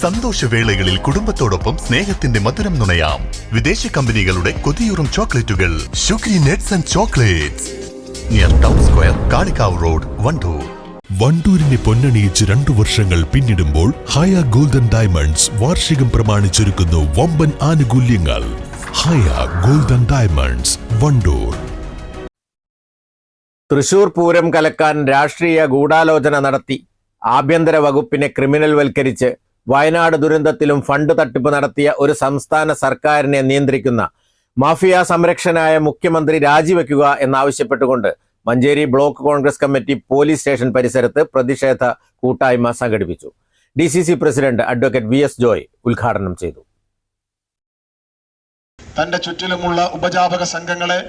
സന്തോഷവേളകളിൽ കുടുംബത്തോടൊപ്പം സ്നേഹത്തിന്റെ മധുരം നുണയാം. വിദേശ കമ്പനികളുടെ കൊതിയൂറും ചോക്ലേറ്റുകൾ. Sugary nuts and chocolates. Near town square Kalikavu road Wandoor. വണ്ടൂരിനെ പൊന്നണിയിച്ച് രണ്ടു വർഷങ്ങൾ പിന്നിടുമ്പോൾ ഹയ ഗോൾഡൻ ഡയമണ്ട്സ് വാർഷികം പ്രമാണിച്ചൊരുക്കുന്നു വമ്പൻ ആനുകൂല്യങ്ങൾ. Haya golden diamonds Wandoor. Thrissur Pooram കലക്കാൻ രാഷ്ട്രീയ ഗൂഢാലോചന നടത്തി. ആഭ്യന്തര വകുപ്പിനെ ക്രിമിനൽ വൽക്കരിച്ച് വയനാട് ദുരന്തത്തിലും ഫണ്ട് തട്ടിപ്പ് നടത്തിയ ഒരു സംസ്ഥാന സർക്കാരിനെ നിയന്ത്രിക്കുന്ന മാഫിയ സംരക്ഷനായ മുഖ്യമന്ത്രി രാജിവെക്കുക എന്നാവശ്യപ്പെട്ടുകൊണ്ട് Manjeri block Congress committee police station പരിസരത്ത് പ്രതിഷേധ കൂട്ടായ്മ സംഘടിപ്പിച്ചു. D C C president advocate V S Joy ഉദ്ഘാടനം ചെയ്തു. തന്റെ ചുറ്റിലുമുള്ള ഉപജാപക സംഘങ്ങളെ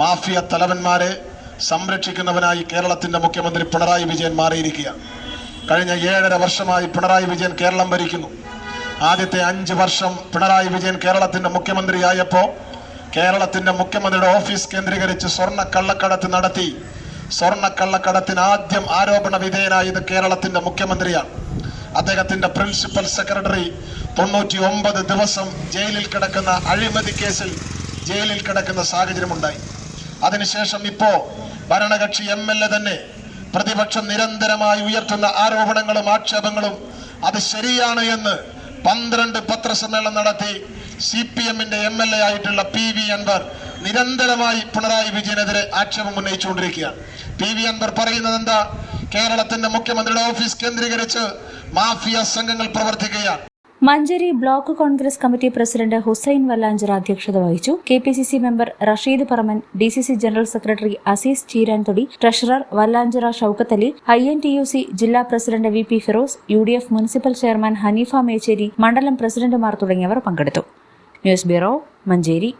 മാഫിയ തലവന്മാരെ സംരക്ഷിക്കുന്നവനായി കേരളത്തിന്റെ മുഖ്യമന്ത്രി പിണറായി വിജയൻ മാറിയിരിക്കുക കഴിഞ്ഞ ഏഴര വർഷമായി പിണറായി വിജയൻ കേരളം ഭരിക്കുന്നു. ആദ്യത്തെ അഞ്ച് വർഷം പിണറായി വിജയൻ കേരളത്തിന്റെ മുഖ്യമന്ത്രിയായപ്പോ കേരളത്തിന്റെ മുഖ്യമന്ത്രിയുടെ ഓഫീസ് കേന്ദ്രീകരിച്ച് സ്വർണ കള്ളക്കടത്ത് നടത്തി. സ്വർണ കള്ളക്കടത്തിന് ആദ്യം ആരോപണ വിധേയനായത് കേരളത്തിന്റെ മുഖ്യമന്ത്രിയാണ്. അദ്ദേഹത്തിന്റെ പ്രിൻസിപ്പൽ സെക്രട്ടറി തൊണ്ണൂറ്റി ഒമ്പത് ദിവസം ജയിലിൽ കിടക്കുന്ന അഴിമതി കേസിൽ ജയിലിൽ കിടക്കുന്ന സാഹചര്യമുണ്ടായി. അതിനുശേഷം ഇപ്പോ ഭരണകക്ഷി എ തന്നെ പ്രതിപക്ഷം നിരന്തരമായി ഉയർത്തുന്ന ആരോപണങ്ങളും ആക്ഷേപങ്ങളും അത് ശരിയാണ് എന്ന് പന്ത്രണ്ട് പത്രസമ്മേളനം നടത്തി സി പി എമ്മിന്റെ എം എൽ എ ആയിട്ടുള്ള പി വി അൻവർ നിരന്തരമായി പിണറായി വിജയനെതിരെ ആക്ഷേപം ഉന്നയിച്ചുകൊണ്ടിരിക്കുകയാണ്. പി വി അൻവർ പറയുന്നത് എന്താ കേരളത്തിന്റെ മുഖ്യമന്ത്രിയുടെ ഓഫീസ് കേന്ദ്രീകരിച്ച് മാഫിയ സംഘങ്ങൾ പ്രവർത്തിക്കുകയാണ്. Manjeri block Congress committee president Hussain Vallanchar അധ്യക്ഷത വഹിച്ചു. K P C C member Rasheed Paraman D C C general secretary Azeez Cheeranthodi treasurer Vallanchira Shoukath Ali I N T U C ജില്ലാ president V P Firoz U D F municipal chairman Haneefa Mecheri മണ്ഡലം പ്രസിഡന്റുമാർ തുടങ്ങിയവർ പങ്കെടുത്തു. News bureau Manjeri.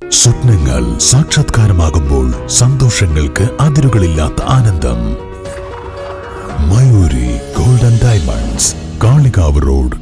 സ്വപ്നങ്ങൾ സാക്ഷാത്കാരമാകുമ്പോൾ സന്തോഷങ്ങൾക്ക് അതിരുകളില്ലാത്ത ആനന്ദം. Mayuri golden diamonds Kalikavu road.